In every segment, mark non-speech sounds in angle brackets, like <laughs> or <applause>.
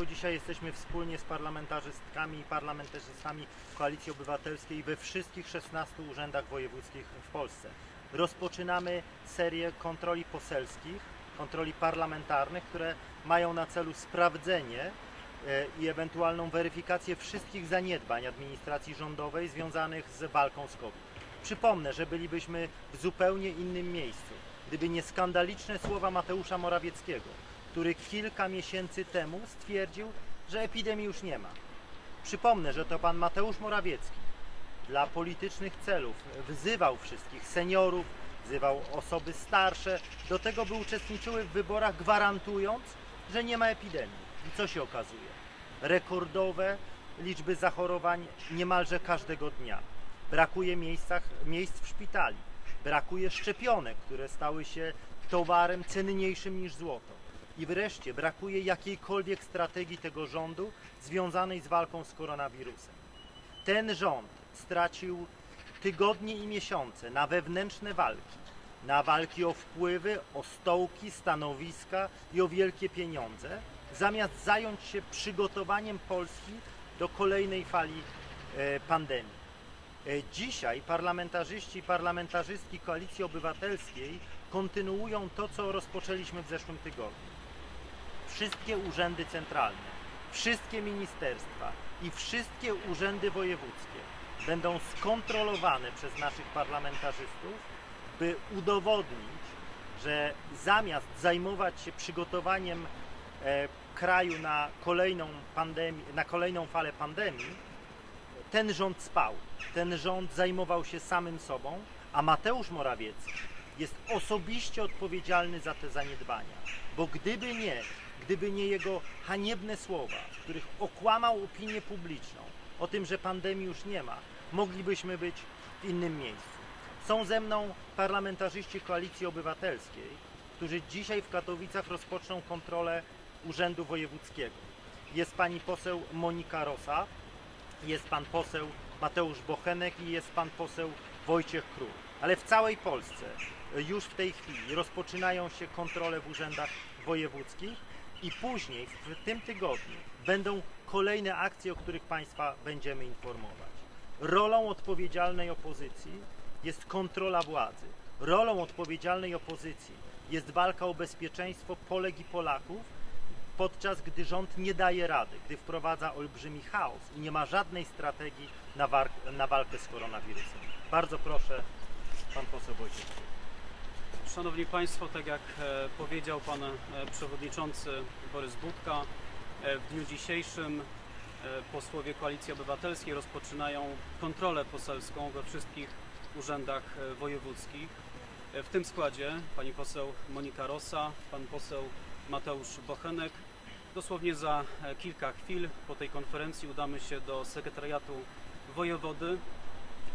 Państwo, dzisiaj jesteśmy wspólnie z parlamentarzystkami i parlamentarzystami Koalicji Obywatelskiej we wszystkich 16 urzędach wojewódzkich w Polsce. Rozpoczynamy serię kontroli poselskich, kontroli parlamentarnych, które mają na celu sprawdzenie e, i ewentualną weryfikację wszystkich zaniedbań administracji rządowej związanych z walką z COVID. Przypomnę, że bylibyśmy w zupełnie innym miejscu, gdyby nie skandaliczne słowa Mateusza Morawieckiego, który kilka miesięcy temu stwierdził, że epidemii już nie ma. Przypomnę, że to pan Mateusz Morawiecki dla politycznych celów wzywał wszystkich seniorów, wzywał osoby starsze do tego, by uczestniczyły w wyborach, gwarantując, że nie ma epidemii. I co się okazuje? Rekordowe liczby zachorowań niemalże każdego dnia. Brakuje miejscach, miejsc w szpitali. Brakuje szczepionek, które stały się towarem cenniejszym niż złoto. I wreszcie brakuje jakiejkolwiek strategii tego rządu związanej z walką z koronawirusem. Ten rząd stracił tygodnie i miesiące na wewnętrzne walki, na walki o wpływy, o stołki, stanowiska i o wielkie pieniądze, zamiast zająć się przygotowaniem Polski do kolejnej fali e, pandemii. E, Dzisiaj parlamentarzyści i parlamentarzystki Koalicji Obywatelskiej kontynuują to, co rozpoczęliśmy w zeszłym tygodniu. Wszystkie urzędy centralne, wszystkie ministerstwa i wszystkie urzędy wojewódzkie będą skontrolowane przez naszych parlamentarzystów, by udowodnić, że zamiast zajmować się przygotowaniem e, kraju na kolejną pandemię, na kolejną falę pandemii, ten rząd spał. Ten rząd zajmował się samym sobą, a Mateusz Morawiecki jest osobiście odpowiedzialny za te zaniedbania. Bo gdyby nie, gdyby nie jego haniebne słowa, w których okłamał opinię publiczną o tym, że pandemii już nie ma, moglibyśmy być w innym miejscu. Są ze mną parlamentarzyści Koalicji Obywatelskiej, którzy dzisiaj w Katowicach rozpoczną kontrolę Urzędu Wojewódzkiego. Jest pani poseł Monika Rosa, jest pan poseł Mateusz Bochenek i jest pan poseł Wojciech Król. Ale w całej Polsce już w tej chwili rozpoczynają się kontrole w urzędach wojewódzkich i później w tym tygodniu będą kolejne akcje, o których Państwa będziemy informować. Rolą odpowiedzialnej opozycji jest kontrola władzy. Rolą odpowiedzialnej opozycji jest walka o bezpieczeństwo Polek i Polaków, podczas gdy rząd nie daje rady, gdy wprowadza olbrzymi chaos i nie ma żadnej strategii na, na walkę z koronawirusem. Bardzo proszę, pan poseł Wojciech. Szanowni Państwo, tak jak e, powiedział Pan e, Przewodniczący Borys Budka, e, w dniu dzisiejszym posłowie Koalicji Obywatelskiej rozpoczynają kontrolę poselską we wszystkich urzędach wojewódzkich. W tym składzie pani poseł Monika Rosa, pan poseł Mateusz Bochenek. Dosłownie za kilka chwil po tej konferencji udamy się do sekretariatu wojewody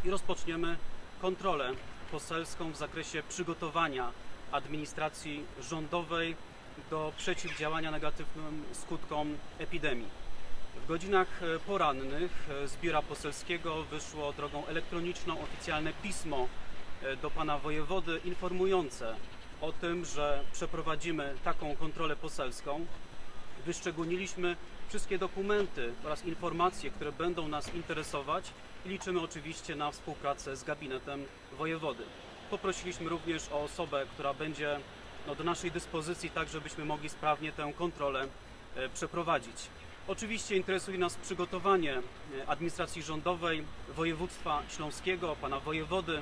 i rozpoczniemy kontrolę poselską w zakresie przygotowania administracji rządowej do przeciwdziałania negatywnym skutkom epidemii. W godzinach e, porannych e, z biura poselskiego wyszło drogą elektroniczną oficjalne pismo e, do pana wojewody informujące o tym, że przeprowadzimy taką kontrolę poselską. Wyszczególniliśmy wszystkie dokumenty oraz informacje, które będą nas interesować liczymy oczywiście na współpracę z gabinetem wojewody. Poprosiliśmy również o osobę, która będzie no, do naszej dyspozycji, tak żebyśmy mogli sprawnie tę kontrolę e, przeprowadzić. Oczywiście interesuje nas przygotowanie e, administracji rządowej województwa śląskiego, pana wojewody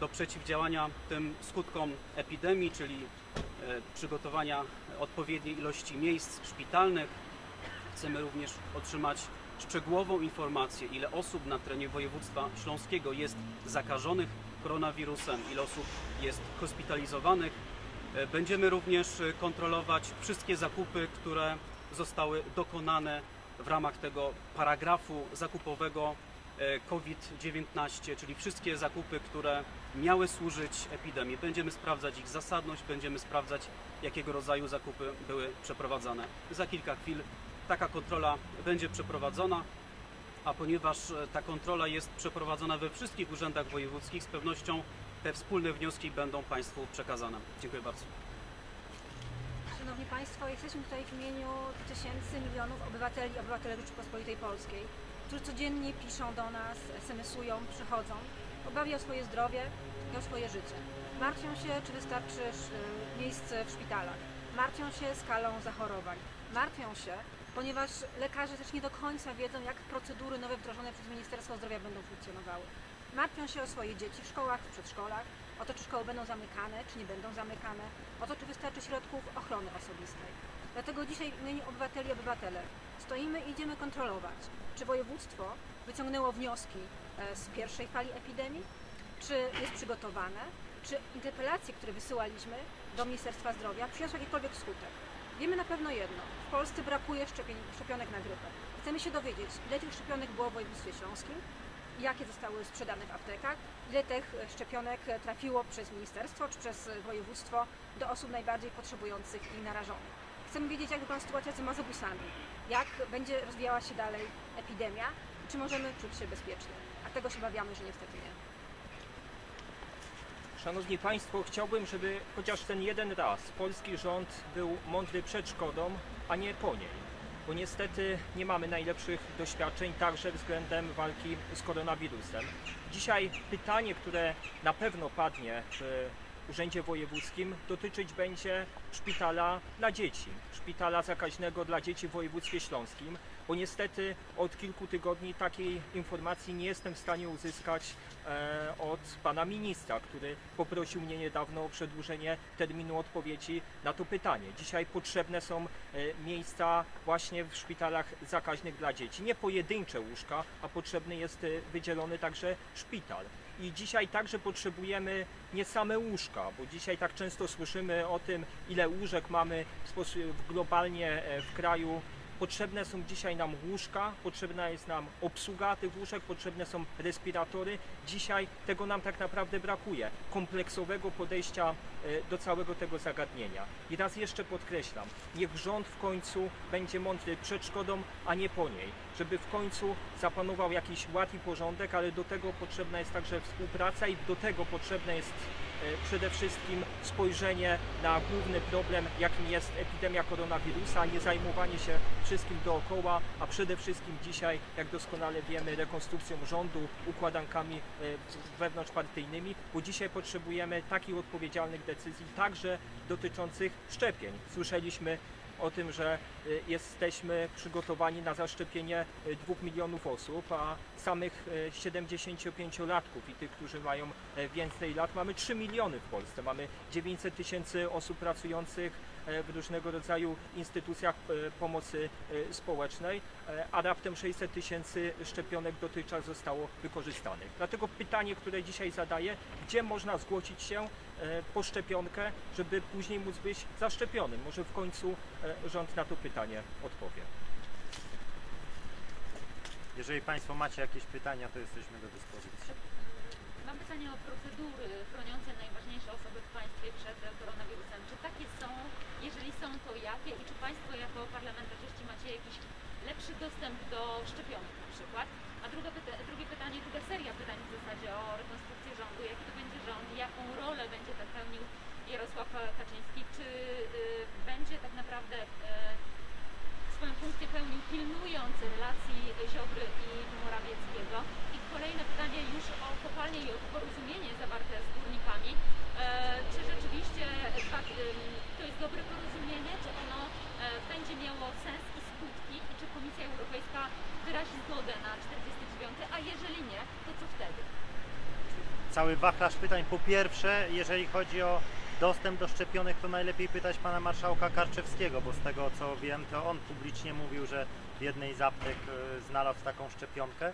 do przeciwdziałania tym skutkom epidemii, czyli e, przygotowania odpowiedniej ilości miejsc szpitalnych. Chcemy również otrzymać szczegółową informację, ile osób na terenie województwa śląskiego jest zakażonych koronawirusem, ile osób jest hospitalizowanych. E, Będziemy również e, kontrolować wszystkie zakupy, które zostały dokonane w ramach tego paragrafu zakupowego e, COVID-19, czyli wszystkie zakupy, które miały służyć epidemii. Będziemy sprawdzać ich zasadność, będziemy sprawdzać, jakiego rodzaju zakupy były przeprowadzane. Za kilka chwil taka kontrola będzie przeprowadzona, a ponieważ e, ta kontrola jest przeprowadzona we wszystkich urzędach wojewódzkich, z pewnością te wspólne wnioski będą Państwu przekazane. Dziękuję bardzo. Szanowni Państwo, jesteśmy tutaj w imieniu tysięcy, milionów obywateli i Rzeczypospolitej Polskiej, którzy codziennie piszą do nas, SMS-ują, przychodzą, obawiają swoje zdrowie i o swoje życie. Martwią się, czy wystarczy sz- miejsce w szpitalach. Martwią się skalą zachorowań. Martwią się, ponieważ lekarze też nie do końca wiedzą, jak procedury nowe wdrożone przez Ministerstwo Zdrowia będą funkcjonowały. Martwią się o swoje dzieci w szkołach, w przedszkolach, o to, czy szkoły będą zamykane, czy nie będą zamykane, o to, czy wystarczy środków ochrony osobistej. Dlatego dzisiaj w imieniu obywateli i obywatelek stoimy i idziemy kontrolować, czy województwo wyciągnęło wnioski e, z pierwszej fali epidemii, czy jest przygotowane, czy interpelacje, które wysyłaliśmy do Ministerstwa Zdrowia przyniosły jakikolwiek skutek. Wiemy na pewno jedno, w Polsce brakuje szczepień, szczepionek na grypę. Chcemy się dowiedzieć, ile tych szczepionek było w województwie śląskim, jakie zostały sprzedane w aptekach, ile tych szczepionek trafiło przez ministerstwo czy przez województwo do osób najbardziej potrzebujących i narażonych. Chcemy wiedzieć, jak wygląda sytuacja z mazobusami, jak będzie rozwijała się dalej epidemia czy możemy czuć się bezpiecznie. A tego się obawiamy, że niestety nie. Szanowni Państwo, chciałbym, żeby chociaż ten jeden raz polski rząd był mądry przed szkodą, a nie po niej. Bo niestety nie mamy najlepszych doświadczeń także względem walki z koronawirusem. Dzisiaj pytanie, które na pewno padnie w Urzędzie Wojewódzkim, dotyczyć będzie szpitala dla dzieci, szpitala zakaźnego dla dzieci w województwie śląskim, bo niestety od kilku tygodni takiej informacji nie jestem w stanie uzyskać e, od pana ministra, który poprosił mnie niedawno o przedłużenie terminu odpowiedzi na to pytanie. Dzisiaj potrzebne są e, miejsca właśnie w szpitalach zakaźnych dla dzieci. Nie pojedyncze łóżka, a potrzebny jest e, wydzielony także szpital. I dzisiaj także potrzebujemy nie same łóżka, bo dzisiaj tak często słyszymy o tym, ile łóżek mamy w sposób globalnie w kraju. Potrzebne są dzisiaj nam łóżka, potrzebna jest nam obsługa tych łóżek, potrzebne są respiratory. Dzisiaj tego nam tak naprawdę brakuje. Kompleksowego podejścia e, do całego tego zagadnienia. I raz jeszcze podkreślam, niech rząd w końcu będzie mądry przed szkodą, a nie po niej. Żeby w końcu zapanował jakiś ład i porządek, ale do tego potrzebna jest także współpraca i do tego potrzebne jest przede wszystkim spojrzenie na główny problem, jakim jest epidemia koronawirusa, nie zajmowanie się wszystkim dookoła, a przede wszystkim dzisiaj, jak doskonale wiemy, rekonstrukcją rządu, układankami e, wewnątrzpartyjnymi, bo dzisiaj potrzebujemy takich odpowiedzialnych decyzji, także dotyczących szczepień. Słyszeliśmy o tym, że y, jesteśmy przygotowani na zaszczepienie y, dwóch milionów osób, a samych y, 75-latków i tych, którzy mają więcej lat, mamy 3 miliony w Polsce. Mamy 900 tysięcy osób pracujących w różnego rodzaju instytucjach e, pomocy e, społecznej, e, a raptem 600 tysięcy szczepionek dotychczas zostało wykorzystanych. Dlatego pytanie, które dzisiaj zadaję, gdzie można zgłosić się e, po szczepionkę, żeby później móc być zaszczepionym? Może w końcu e, rząd na to pytanie odpowie. Jeżeli Państwo macie jakieś pytania, to jesteśmy do dyspozycji. Mam pytanie o procedury chroniące najważniejsze osoby w państwie przed koronawirusem. Czy takie są? Jeżeli są, to jakie? I czy Państwo jako parlamentarzyści macie jakiś lepszy dostęp do szczepionek na przykład? A druga pyta- drugie pytanie, druga seria pytań w zasadzie o rekonstrukcję rządu. Jaki to będzie rząd? Jaką rolę będzie tak pełnił Jarosław Kaczyński? Czy y, będzie tak naprawdę y, swoją funkcję pełnił pilnując relacji Ziobry i Morawieckiego. I kolejne pytanie już o kopalnie i o porozumienie zawarte z górnikami. E, czy rzeczywiście tak, ym, to jest dobre porozumienie, czy ono e, będzie miało sens i skutki i czy Komisja Europejska wyrazi zgodę na 49, a jeżeli nie, to co wtedy? Cały wachlarz pytań. Po pierwsze, jeżeli chodzi o dostęp do szczepionek, to najlepiej pytać pana marszałka Karczewskiego, bo z tego co wiem, to on publicznie mówił, że w jednej z aptek e, znalazł taką szczepionkę.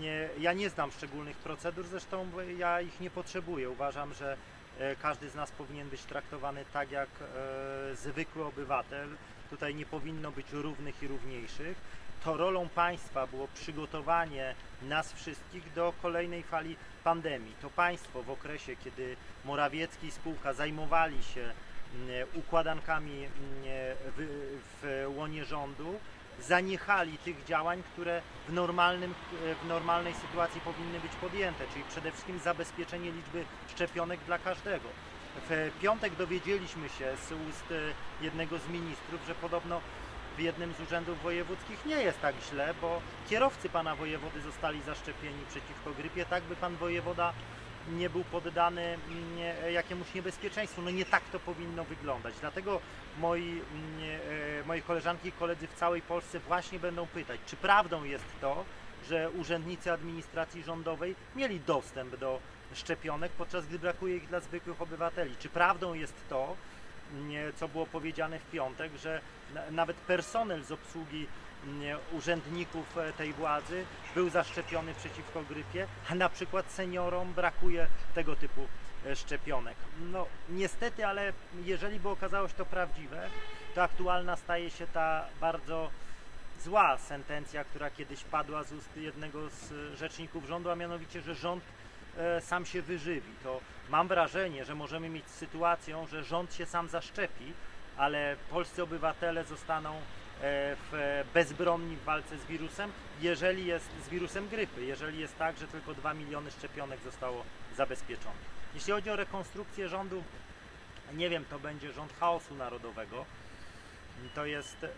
Nie, ja nie znam szczególnych procedur, zresztą ja ich nie potrzebuję. Uważam, że e, każdy z nas powinien być traktowany tak jak e, zwykły obywatel. Tutaj nie powinno być równych i równiejszych. To rolą państwa było przygotowanie nas wszystkich do kolejnej fali pandemii. To państwo w okresie, kiedy Morawiecki i spółka zajmowali się mm, układankami mm, w, łonie rządu, zaniechali tych działań, które w, normalnym, w normalnej sytuacji powinny być podjęte, czyli przede wszystkim zabezpieczenie liczby szczepionek dla każdego. W piątek dowiedzieliśmy się z ust jednego z ministrów, że podobno w jednym z urzędów wojewódzkich nie jest tak źle, bo kierowcy pana wojewody zostali zaszczepieni przeciwko grypie, tak by pan wojewoda nie był poddany mm, nie, jakiemuś niebezpieczeństwu. No nie tak to powinno wyglądać. Dlatego moi, mm, e, moje koleżanki i koledzy w całej Polsce właśnie będą pytać, czy prawdą jest to, że urzędnicy administracji rządowej mieli dostęp do szczepionek, podczas gdy brakuje ich dla zwykłych obywateli. Czy prawdą jest to, co było powiedziane w piątek, że na, nawet personel z obsługi nie, urzędników e, tej władzy był zaszczepiony przeciwko grypie, a na przykład seniorom brakuje tego typu e, szczepionek. No niestety, ale jeżeli by okazało się to prawdziwe, to aktualna staje się ta bardzo zła sentencja, która kiedyś padła z ust jednego z e, rzeczników rządu, a mianowicie, że rząd sam się wyżywi. To mam wrażenie, że możemy mieć sytuację, że rząd się sam zaszczepi, ale polscy obywatele zostaną e, w, bezbronni w walce z wirusem, jeżeli jest z wirusem grypy, jeżeli jest tak, że tylko 2 miliony szczepionek zostało zabezpieczonych. Jeśli chodzi o rekonstrukcję rządu, nie wiem, to będzie rząd chaosu narodowego. To jest, e,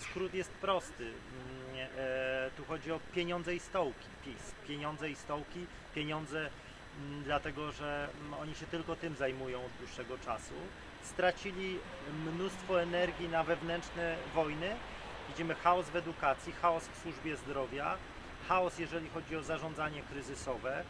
skrót jest prosty. Mm, E, tu chodzi o pieniądze i stołki, PiS. Pieniądze i stołki, pieniądze mm, dlatego, że mm, oni się tylko tym zajmują od dłuższego czasu. Stracili mnóstwo energii na wewnętrzne wojny. Widzimy chaos w edukacji, chaos w służbie zdrowia, chaos jeżeli chodzi o zarządzanie kryzysowe.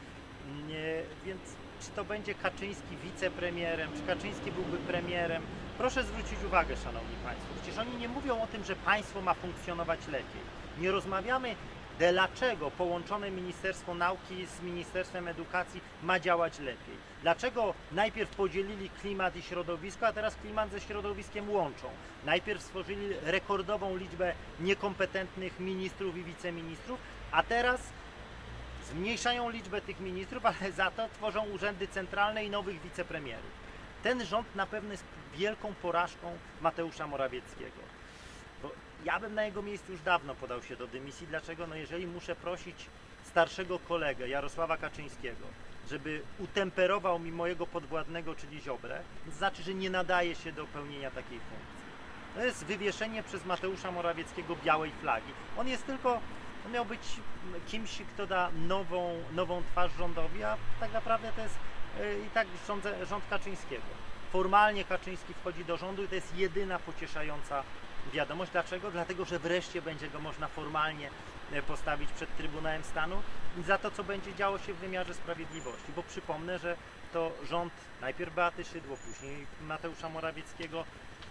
Nie, więc czy to będzie Kaczyński wicepremierem, czy Kaczyński byłby premierem? Proszę zwrócić uwagę, Szanowni Państwo, przecież oni nie mówią o tym, że państwo ma funkcjonować lepiej. Nie rozmawiamy, dlaczego połączone Ministerstwo Nauki z Ministerstwem Edukacji ma działać lepiej. Dlaczego najpierw podzielili klimat i środowisko, a teraz klimat ze środowiskiem łączą. Najpierw stworzyli rekordową liczbę niekompetentnych ministrów i wiceministrów, a teraz zmniejszają liczbę tych ministrów, ale za to tworzą urzędy centralne i nowych wicepremierów. Ten rząd na pewno jest wielką porażką Mateusza Morawieckiego. Bo ja bym na jego miejscu już dawno podał się do dymisji. Dlaczego? No jeżeli muszę prosić starszego kolegę Jarosława Kaczyńskiego, żeby utemperował mi mojego podwładnego, czyli Ziobrę, to znaczy, że nie nadaje się do pełnienia takiej funkcji. To jest wywieszenie przez Mateusza Morawieckiego białej flagi. On jest tylko, on miał być kimś, kto da nową, nową twarz rządowi, a tak naprawdę to jest i tak rząd, rząd Kaczyńskiego. Formalnie Kaczyński wchodzi do rządu i to jest jedyna pocieszająca wiadomość. Dlaczego? Dlatego, że wreszcie będzie go można formalnie e, postawić przed Trybunałem Stanu za to, co będzie działo się w wymiarze sprawiedliwości. Bo przypomnę, że to rząd najpierw Beaty Szydło, później Mateusza Morawieckiego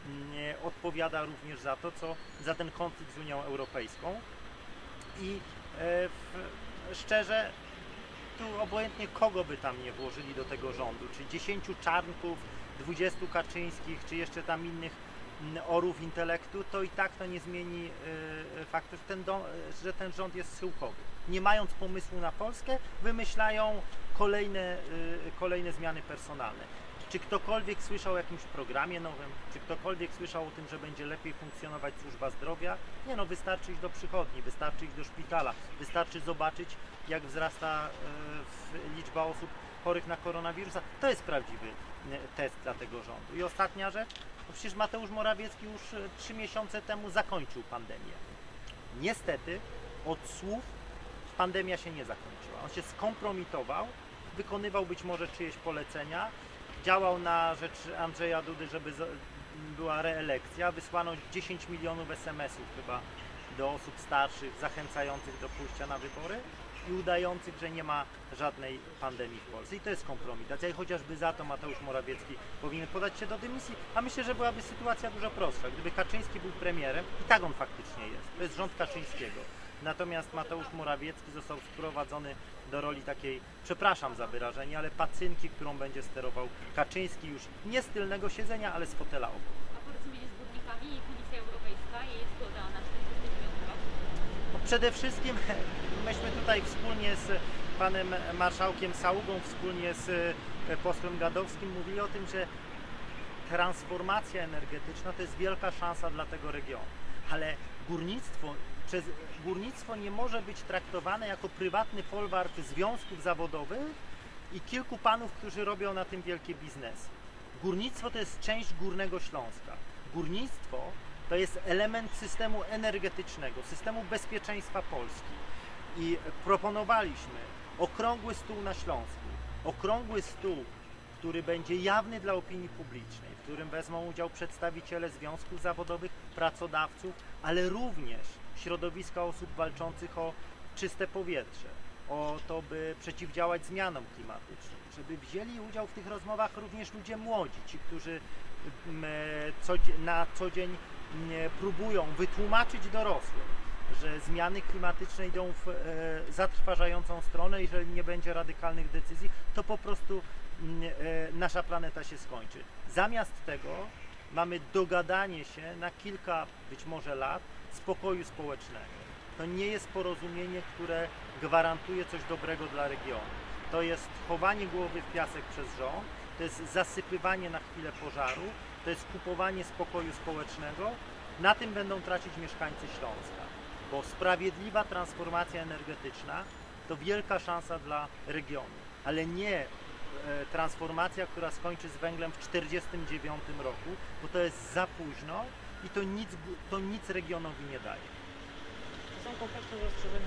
mm, odpowiada również za to, co za ten konflikt z Unią Europejską. I e, w, szczerze, tu obojętnie kogo by tam nie włożyli do tego rządu, czy 10 czarnków, 20 Kaczyńskich, czy jeszcze tam innych mm, orów intelektu, to i tak to nie zmieni y, faktu, że ten, do, że ten rząd jest schyłkowy. Nie mając pomysłu na Polskę, wymyślają kolejne, y, kolejne zmiany personalne. Czy ktokolwiek słyszał o jakimś programie nowym? Czy ktokolwiek słyszał o tym, że będzie lepiej funkcjonować służba zdrowia? Nie no, wystarczy iść do przychodni, wystarczy iść do szpitala, wystarczy zobaczyć, jak wzrasta w- liczba osób chorych na koronawirusa. To jest prawdziwy y, test dla tego rządu. I ostatnia rzecz, no przecież Mateusz Morawiecki już y, trzy miesiące temu zakończył pandemię. Niestety od słów pandemia się nie zakończyła. On się skompromitował, wykonywał być może czyjeś polecenia, działał na rzecz Andrzeja Dudy, żeby była reelekcja. Wysłano 10 milionów SMS-ów chyba do osób starszych, zachęcających do pójścia na wybory i udających, że nie ma żadnej pandemii w Polsce. I to jest kompromitacja i chociażby za to Mateusz Morawiecki powinien podać się do dymisji, a myślę, że byłaby sytuacja dużo prostsza. Gdyby Kaczyński był premierem, i tak on faktycznie jest, to jest rząd Kaczyńskiego. Natomiast Mateusz Morawiecki został sprowadzony do roli takiej, przepraszam za wyrażenie, ale pacynki, którą będzie sterował Kaczyński już nie z tylnego siedzenia, ale z fotela obok. A porozumienie z górnikami i Komisja Europejska jest zgoda na 49 rok. No przede wszystkim <laughs> myśmy tutaj wspólnie z panem marszałkiem Saługą, wspólnie z e, posłem Gadowskim mówili o tym, że transformacja energetyczna to jest wielka szansa dla tego regionu. Ale górnictwo, przez górnictwo nie może być traktowane jako prywatny folwark związków zawodowych, i kilku panów, którzy robią na tym wielkie biznesy. Górnictwo to jest część Górnego Śląska. Górnictwo to jest element systemu energetycznego, systemu bezpieczeństwa Polski. I proponowaliśmy okrągły stół na Śląsku. Okrągły stół, który będzie jawny dla opinii publicznej, w którym wezmą udział przedstawiciele związków zawodowych, pracodawców, ale również środowiska osób walczących o czyste powietrze, o to, by przeciwdziałać zmianom klimatycznym, żeby wzięli udział w tych rozmowach również ludzie młodzi, ci, którzy m, co, na co dzień m, próbują wytłumaczyć dorosłym, że zmiany klimatyczne idą w e, zatrważającą stronę, jeżeli nie będzie radykalnych decyzji, to po prostu m, e, nasza planeta się skończy. Zamiast tego mamy dogadanie się na kilka, być może lat, spokoju społecznego. To nie jest porozumienie, które gwarantuje coś dobrego dla regionu. To jest chowanie głowy w piasek przez rząd, to jest zasypywanie na chwilę pożaru, to jest kupowanie spokoju społecznego. Na tym będą tracić mieszkańcy Śląska, bo sprawiedliwa transformacja energetyczna to wielka szansa dla regionu, ale nie e, transformacja, która skończy z węglem w 1949 roku, bo to jest za późno i to nic, to nic regionowi nie daje. Są konkretne zastrzeżenia